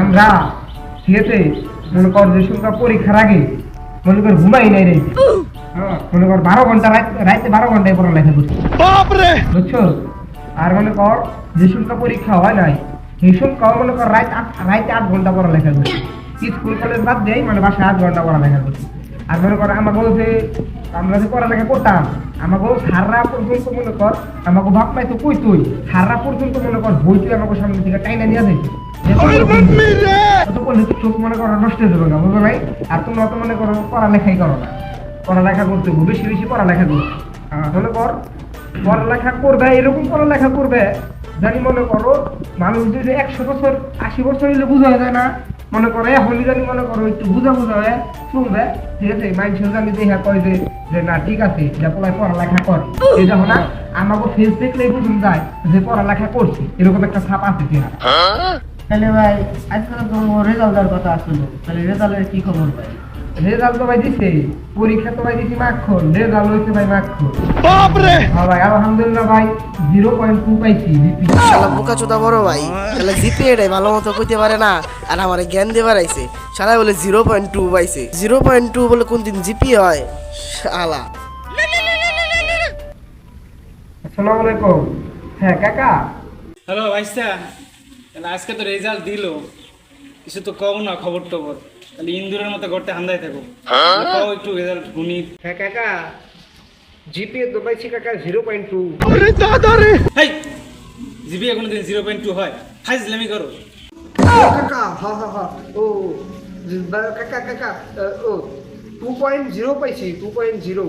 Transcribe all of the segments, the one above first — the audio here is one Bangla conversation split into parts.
আমরা আছে মনে কর যে পরীক্ষার আগে মনে কর ঘুমাই নাই রে। হ্যাঁ, মনে কর বারো ঘণ্টা রাতে বারো ঘন্টায় পড়ালেখা করছি। বুঝছ? আর মনে কর যে সঙ্গে পরীক্ষা হয় নাই সেই সঙ্গে মনে কর রাত আট ঘণ্টা পড়ালেখা করছি। স্কুল কলেজ বাদ দেয় মানে বাসায় আট ঘণ্টা পড়ালেখা করছি। আর মনে কর আমাকে যে আমরা যে পড়ালেখা করতাম আমাকে সাররা পর্যন্ত মনে কর আমাকে বাপ মাই তো কই তুই? সাররা পর্যন্ত মনে কর বই তুই আমাকে সামনে থেকে টাইনা নিয়ে বললে তো চোখ মনে করো নষ্ট হয়ে যাবে না বুঝলো ভাই? আর তোমরা তো মনে করো পড়ালেখাই করো না। পড়ালেখা করতে হবে, বেশি বেশি পড়ালেখা করো। মনে কর পড়ালেখা করবে এরকম পড়ালেখা করবে জানি মনে করো মানুষ যদি একশো বছর আশি বছর হইলে বুঝা যায় না মনে করো এখনই জানি মনে করো একটু বুঝা বুঝা হয় শুনবে ঠিক আছে মানুষের জানি দেখা কয় যে যে না ঠিক আছে যে পোলায় পড়ালেখা কর। এই দেখো না আমাকে ফেস দেখলেই বুঝুন যায় যে পড়ালেখা করছি এরকম একটা ছাপ আছে কিনা। তাহলে ভাই আজকাল তো রেজাল্ট দেওয়ার কথা আসলো। তাহলে রেজাল্টের কি খবর ভাই? রেজাল্ট তো ভাই দিছে পরীক্ষা তো ভাই দিছি মাখন রেজাল্ট হয়েছে ভাই মাখন হ্যাঁ ভাই আলহামদুলিল্লাহ ভাই জিরো পয়েন্ট টু পাইছি জিপি শালা বোকা চোদা বড় ভাই। তাহলে জিপিএটাই ভালো মতো কইতে পারে না। আর আমার জ্ঞান দিয়ে বাড়াইছে। শালা বলে জিরো পয়েন্ট টু পাইছে। জিরো পয়েন্ট টু বলে কোন দিন জিপি হয়? শালা। আসসালামু আলাইকুম। হ্যাঁ কাকা। হ্যালো ভাইসা তাহলে আজকে তো রেজাল্ট দিল। কিছু তো কও না খবর টবর তাহলে ইন্দুরের মতো গড়তে হান্দাই থাকো কও একটু রেজাল্ট শুনি হ্যাঁ কাকা জিপি তো পাইছি কাকা জিরো পয়েন্ট টু হেই জিবি কোনো দিন জিরো পয়েন্ট টু হয় ফাইজলামি করো কাকা হা হা হা ও কাকা কাকা ও টু পয়েন্ট জিরো পাইছি টু পয়েন্ট জিরো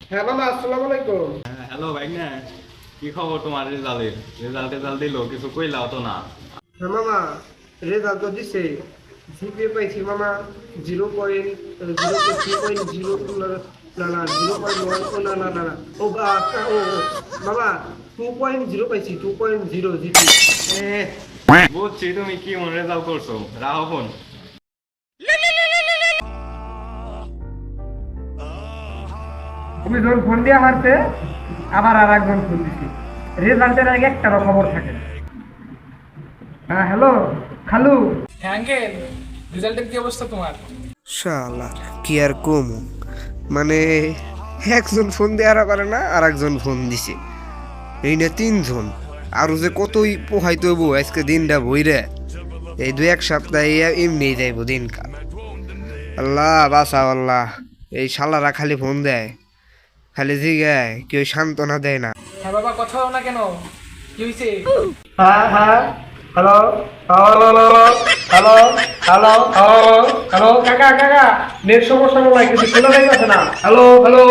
হ্যাঁ মামা আসসালামু আলাইকুম হ্যালো ভাই না কি খবর তোমার রেজাল্টের? রেজাল্ট রেজাল্ট দিলো কিছু কইলাও তো না। হ্যাঁ মামা রেজাল্ট তো দিছে। জিপিএ পাইছি মামা zero point zero three point zero না না জিরো পয়েন্ট ওয়ান ও না না না ও বা, ও মামা টু পয়েন্ট জিরো পাইছি টু পয়েন্ট জিরো জিপি। বুঝছি তুমি কি মন রেজাল্ট করছ? রাহো ফোন। তুমি যখন ফোন দিয়ে মারতে? আবার আর একজন ফোন দিছি। রেজাল্টের আগে একটারও খবর থাকে হ্যাঁ হ্যালো খালু। হ্যাঁ আঙ্কেল রেজাল্টের কি অবস্থা তোমার? শালা কি আর কম? মানে একজন ফোন দেওয়ার পারে না আর একজন ফোন দিছে। এই না তিনজন। আরও যে কতই পোহাইতে হইব আজকে দিনটা বইরে এই দু এক সপ্তাহে এমনি যাইব দিনকাল। আল্লাহ বাসা আল্লাহ। এই শালারা খালি ফোন দেয়। খালি জিগায় কেউ সান্ত্বনা দেয় না। হ্যাঁ বাবা কথা বলো না কেন? কি হয়েছে হ্যাঁ হ্যাঁ। Hello? Hello hello hello. Hello? Hello? কাকা কাকা। নেট সমস্যা হয় কিছু যাইতেছে না। হ্যালো? হ্যালো?